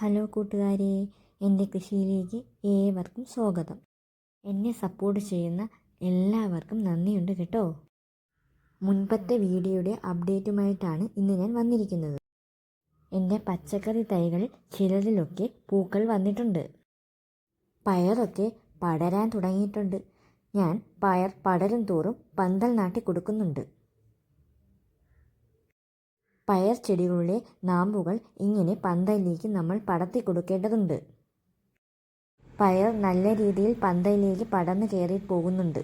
Hello കൂട്ടുകാരെ എന്റെ കൃഷിയിലേക്ക് ഏവർക്കും സ്വാഗതം. എന്നെ സപ്പോർട്ട് ചെയ്യുന്ന എല്ലാവർക്കും നന്ദിയുണ്ട് കേട്ടോ. മുൻപത്തെ വീഡിയോയുടെ അപ്ഡേറ്റുമായിട്ടാണ് ഇന്ന് ഞാൻ വന്നിരിക്കുന്നത്. എന്റെ പച്ചക്കറി തൈകളിൽ ചിലതിലൊക്കെ പൂക്കൾ വന്നിട്ടുണ്ട്. പയറൊക്കെ പടരാൻ തുടങ്ങിയിട്ടുണ്ട്. ഞാൻ പയർ പടരും തോറും പന്തൽ നാട്ടി കൊടുക്കുന്നുണ്ട്. പയർ ചെടികളുടെ നാമ്പുകൾ ഇങ്ങനെ പന്തലിലേക്ക് നമ്മൾ പടർത്തി കൊടുക്കേണ്ടതുണ്ട്. പയർ നല്ല രീതിയിൽ പന്തലിലേക്ക് പടർന്നു കയറി പോകുന്നുണ്ട്.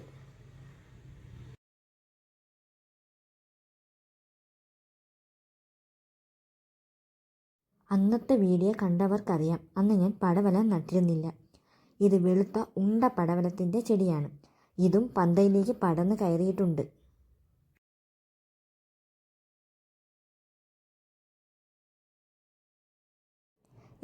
അന്നത്തെ വീഡിയോ കണ്ടവർക്കറിയാം. അന്ന് ഞാൻ പടവലം നട്ടിരുന്നില്ല. ഇത് വെളുത്ത ഉണ്ട പടവലത്തിന്റെ ചെടിയാണ്. ഇതും പന്തയിലേക്ക് പടർന്നു കയറിയിട്ടുണ്ട്.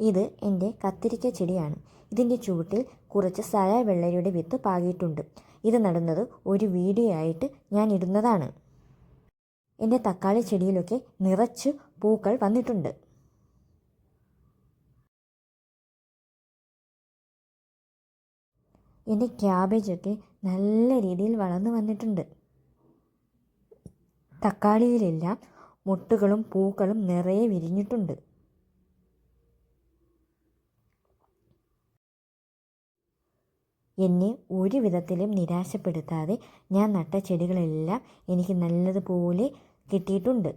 ഇത് എന്റെ കത്തിരിക്ക ചെടിയാണ്. ഇതിന്റെ ചുവട്ടിൽ കുറച്ച് സായ വെള്ളരിയുടെ വിത്ത് പാകിയിട്ടുണ്ട്. ഇത് നടുന്നത് ഒരു വീഡിയോ ആയിട്ട് ഞാൻ ഇടുന്നതാണ്. എന്റെ തക്കാളി ചെടിയിലൊക്കെ നിറച്ച് പൂക്കൾ വന്നിട്ടുണ്ട്. എന്റെ ക്യാബേജൊക്കെ നല്ല രീതിയിൽ വളർന്നു വന്നിട്ടുണ്ട്. തക്കാളിയിലെല്ലാം മുട്ടുകളും പൂക്കളും നിറയെ വിരിഞ്ഞിട്ടുണ്ട്. എന്നെ ഒരു വിധത്തിലും നിരാശപ്പെടുത്താതെ ഞാൻ നട്ട ചെടികളെല്ലാം എനിക്ക് നല്ലതുപോലെ കിട്ടിയിട്ടുണ്ട്.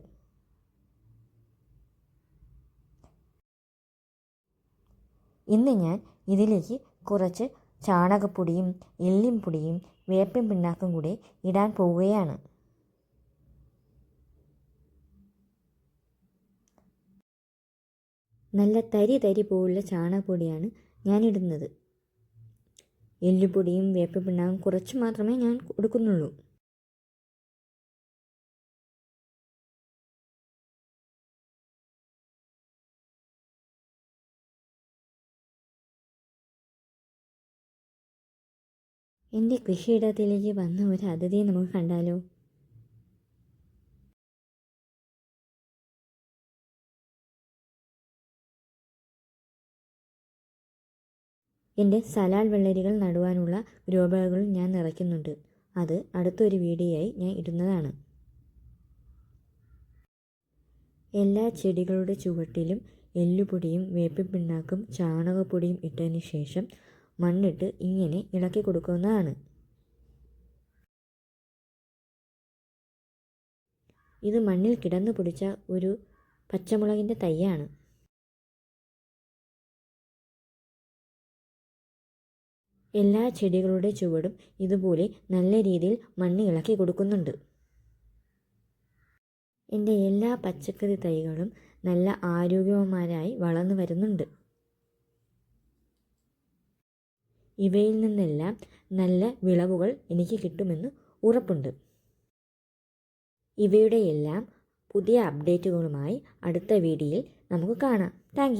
ഇന്ന് ഞാൻ ഇതിലേക്ക് കുറച്ച് ചാണകപ്പൊടിയും എല്ലിൻ പൊടിയും വേപ്പിൻ പിണ്ണാക്കും കൂടി ഇടാൻ പോവുകയാണ്. നല്ല തരി തരി പോലുള്ള ചാണകപ്പൊടിയാണ് ഞാൻ ഇടുന്നത് എല്ലുപൊടിയും വേപ്പിപ്പിണ്ണാക്കും കുറച്ച് മാത്രമേ ഞാൻ കൊടുക്കുന്നുള്ളൂ എന്റെ കൃഷിയിടത്തിലേക്ക് വന്ന ഒരു അതിഥിയെ നമുക്ക് കണ്ടാലോ? എന്റെ സലാൽ വെള്ളരികൾ നടുവാനുള്ള ഗ്രോബാഗുകൾ ഞാൻ നിറയ്ക്കുന്നുണ്ട്. അത് അടുത്തൊരു വീഡിയോയായി ഞാൻ ഇടുന്നതാണ്. എല്ലാ ചെടികളുടെ ചുവട്ടിലും എല്ലുപൊടിയും വേപ്പിൻ പിണ്ണാക്കും ചാണകപ്പൊടിയും ഇട്ടതിന് ശേഷം മണ്ണിട്ട് ഇങ്ങനെ ഇളക്കി കൊടുക്കുന്നതാണ്. ഇത് മണ്ണിൽ കിടന്നു പിടിച്ച ഒരു പച്ചമുളകിന്റെ തൈയാണ്. എല്ലാ ചെടികളുടെ ചുവടും ഇതുപോലെ നല്ല രീതിയിൽ മണ്ണ് ഇളക്കി കൊടുക്കുന്നുണ്ട്. എന്റെ എല്ലാ പച്ചക്കറി തൈകളും നല്ല ആരോഗ്യവന്മാരായി വളർന്നു വരുന്നുണ്ട്. ഇവയിൽ നിന്നെല്ലാം നല്ല വിളവുകൾ എനിക്ക് കിട്ടുമെന്ന് ഉറപ്പുണ്ട്. ഇവയുടെ എല്ലാം പുതിയ അപ്ഡേറ്റുകളുമായി അടുത്ത വീഡിയോയിൽ നമുക്ക് കാണാം. താങ്ക്